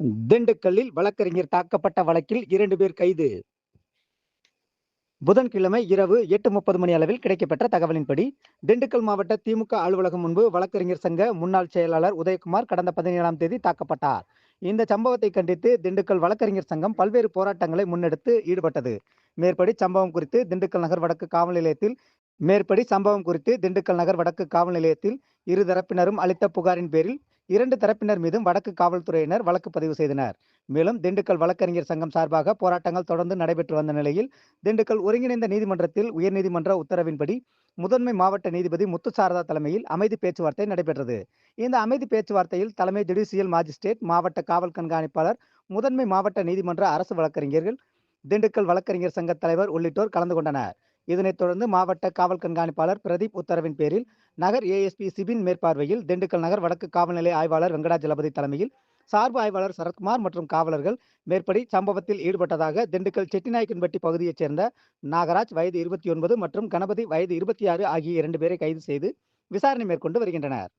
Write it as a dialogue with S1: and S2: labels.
S1: திண்டுக்கல்லில் வழக்கறிஞர் தாக்கப்பட்ட வழக்கில் இரண்டு பேர் கைது. புதன்கிழமை இரவு எட்டு முப்பது மணி அளவில் கிடைக்கப்பெற்ற தகவலின்படி திண்டுக்கல் மாவட்ட திமுக அலுவலகம் முன்பு வழக்கறிஞர் சங்க முன்னாள் செயலாளர் உதயகுமார் கடந்த பதினேழாம் தேதி தாக்கப்பட்டார். இந்த சம்பவத்தை கண்டித்து திண்டுக்கல் வழக்கறிஞர் சங்கம் பல்வேறு போராட்டங்களை முன்னெடுத்து ஈடுபட்டது. மேற்படி சம்பவம் குறித்து திண்டுக்கல் நகர் வடக்கு காவல் நிலையத்தில் மேற்படி சம்பவம் குறித்து திண்டுக்கல் நகர் வடக்கு காவல் நிலையத்தில் இரு தரப்பினரும் அளித்த புகாரின் பேரில் இரண்டு தரப்பினர் மீதும் வடக்கு காவல்துறையினர் வழக்கு பதிவு செய்தனர். மேலும் திண்டுக்கல் வழக்கறிஞர் சங்கம் சார்பாக போராட்டங்கள் தொடர்ந்து நடைபெற்று வந்த நிலையில் திண்டுக்கல் ஒருங்கிணைந்த நீதிமன்றத்தில் உயர்நீதிமன்ற உத்தரவின்படி முதன்மை மாவட்ட நீதிபதி முத்துசாரதா தலைமையில் அமைதி பேச்சுவார்த்தை நடைபெற்றது. இந்த அமைதி பேச்சுவார்த்தையில் தலைமை ஜுடிஷியல் மாஜிஸ்ட்ரேட் மாவட்ட காவல் கண்காணிப்பாளர் முதன்மை மாவட்ட நீதிமன்ற அரசு வழக்கறிஞர்கள் திண்டுக்கல் வழக்கறிஞர் சங்க தலைவர் உள்ளிட்டோர் கலந்து கொண்டனர். இதனைத் தொடர்ந்து மாவட்ட காவல் கண்காணிப்பாளர் பிரதீப் உத்தரவின் பேரில் நகர் ஏஎஸ்பி சிபின் மேற்பார்வையில் திண்டுக்கல் நகர் வடக்கு காவல்நிலை ஆய்வாளர் வெங்கடாஜலபதி தலைமையில் சார்பு ஆய்வாளர் சரத்குமார் மற்றும் காவலர்கள் மேற்படி சம்பவத்தில் ஈடுபட்டதாக திண்டுக்கல் செட்டிநாயக்கன்பட்டி பகுதியைச் சேர்ந்த நாகராஜ் வயது இருபத்தி ஒன்பது மற்றும் கணபதி வயது இருபத்தி ஆறு ஆகிய இரண்டு பேரை கைது செய்து விசாரணை மேற்கொண்டு வருகின்றனர்.